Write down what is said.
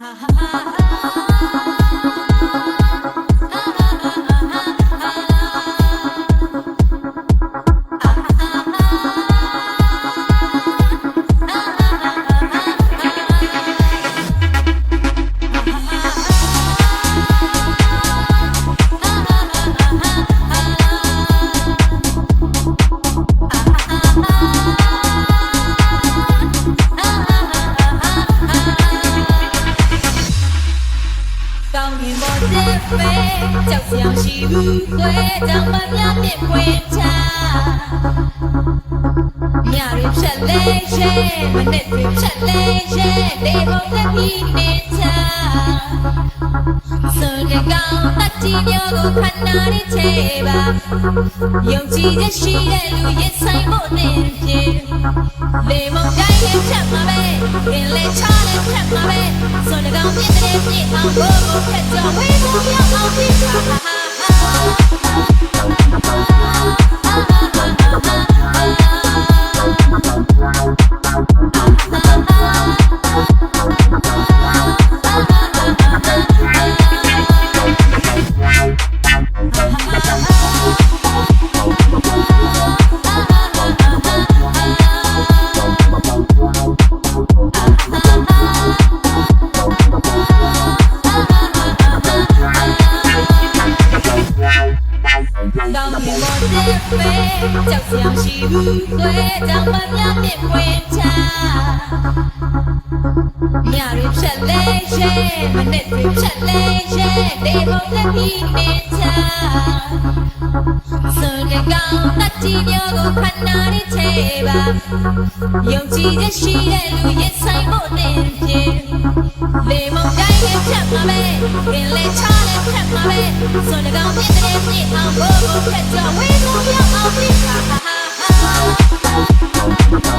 ကော ပေါ်တဲ့ပဲကြောက်စရာရှိဘူးသွဲကြောင်မများမြင့်ခွင်ချညရဖြတ် လဲရဲမနဲ့တွေဖြတ်လဲရဲလေဘုံလက်ပြီးနေချဆိုတဲ့ကောင်တတိမျိုးကိုခဏလေးချေပါယုံကြည်ချက်ရှိတဲ့လူရဲ့ဆိုင်ဖို့နေပြေလေမုံတိုင်းရဲ့ဖြတ်မှာပဲခင်လေချတဲ့ဖြတ်မှာပဲဆိုတဲ့ကောင်ပြည့်တဲ့ပြည့်အောင်ကိုကိုဖက်ကြောဝေးကိုပြောင်းအောင်ပြဟာဟာ ရင်ပေါ်တဲ့ပဲကြောက်စရာရှိဘူးသွဲကြောင်မများမြင့်ခွင်ချညရဖြတ်လဲရဲမနဲ့တွေဖြတ်လဲရဲလေဘုံလက်ပြီးနေချဆိုတဲ့ကောင်တတိမျိုးကိုခဏလေးချေပါယုံကြည်ချက်ရှိတဲ့လူရဲ့ဆိုင် ဆိုတဲ့